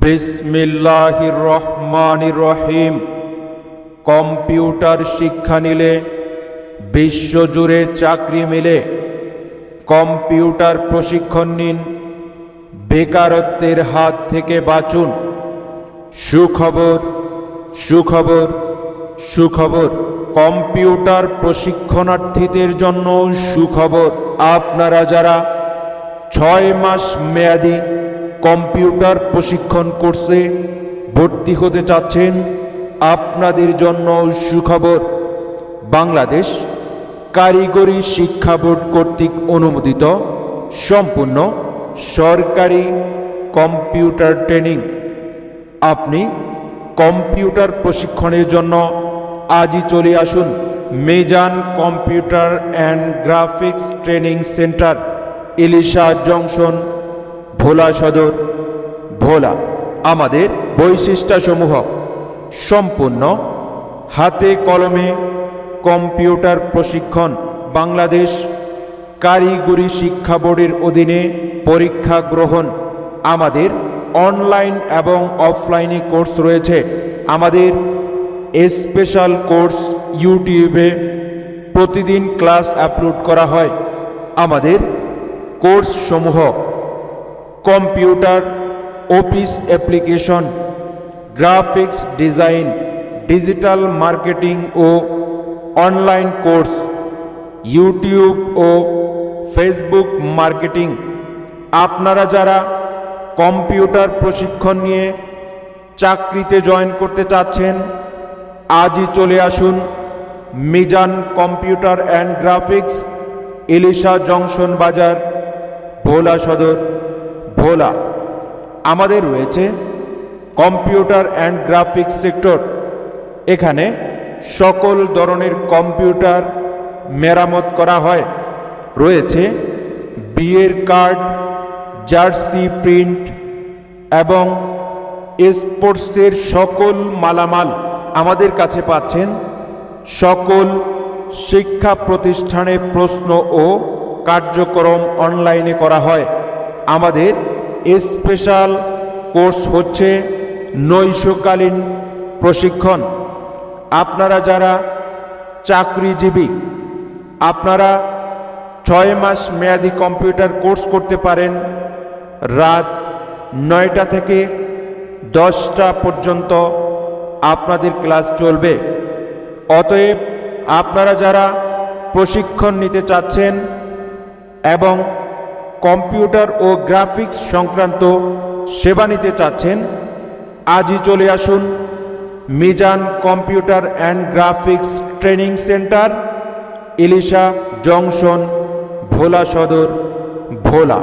বিসমিল্লাহির রহমানির রহিম। কম্পিউটার শিক্ষা নিলে, বিশ্বজুড়ে চাকরি মিলে। কম্পিউটার প্রশিক্ষণ নিন, বেকারত্বের হাত থেকে বাঁচুন। সুখবর সুখবর সুখবর। কম্পিউটার প্রশিক্ষণার্থীদের জন্য সুখবর। আপনারা যারা ছয় মাস মেয়াদি কম্পিউটার প্রশিক্ষণ কোর্সে ভর্তি হতে চাচ্ছেন আপনাদের জন্য সুখবর। বাংলাদেশ কারিগরি শিক্ষা বোর্ড কর্তৃক অনুমোদিত সম্পূর্ণ সরকারি কম্পিউটার ট্রেনিং। আপনি কম্পিউটার প্রশিক্ষণের জন্য আজই চলে আসুন Mizan computer and graphics training centre Ilisha junction Bhola Sadar. Bhola আমাদের বৈশিষ্ট্যসমূহ। সম্পূর্ণ হাতে কলমে কম্পিউটার প্রশিক্ষণ বাংলাদেশ কারিগরি শিক্ষা বোর্ডের অধীনে পরীক্ষা গ্রহণ। আমাদের অনলাইন এবং অফলাইনে কোর্স রয়েছে। আমাদের স্পেশাল কোর্স ইউটিউবে প্রতিদিন ক্লাস আপলোড করা হয়। আমাদের কোর্স সমূহ computer, office application, graphics design, digital marketing ও অনলাইন কোর্স, ইউটিউব ও ফেসবুক মার্কেটিং। আপনারা যারা কম্পিউটার প্রশিক্ষণ নিয়ে চাকরিতে জয়েন করতে চাচ্ছেন, আজই চলে আসুন Mizan computer and graphics, Ilisha junction বাজার, ভোলা সদর। ভোলা। আমাদের রয়েছে কম্পিউটার অ্যান্ড গ্রাফিক্স সেক্টর। এখানে সকল ধরনের কম্পিউটার মেরামত করা হয়। রয়েছে বিয়ের কার্ড, জার্সি প্রিন্ট এবং স্পোর্টসের সকল মালামাল আমাদের কাছে পাচ্ছেন। সকল শিক্ষা প্রতিষ্ঠানে প্রশ্ন ও কার্যক্রম অনলাইনে করা হয়। আমাদের স্পেশাল কোর্স হচ্ছে নৈশকালীন প্রশিক্ষণ। আপনারা যারা চাকরিজীবী, আপনারা ছয় মাস মেয়াদি কম্পিউটার কোর্স করতে পারেন, রাত নয়টা থেকে দশটা পর্যন্ত আপনাদের ক্লাস চলবে। অতএব আপনারা যারা প্রশিক্ষণ নিতে চাচ্ছেন এবং কম্পিউটার ও গ্রাফিক্স সংক্রান্ত সেবা নিতে চাচ্ছেন, আজই চলে আসুন Mizan computer and graphics training centre, Ilisha junction, Bhola Sadar, Bhola.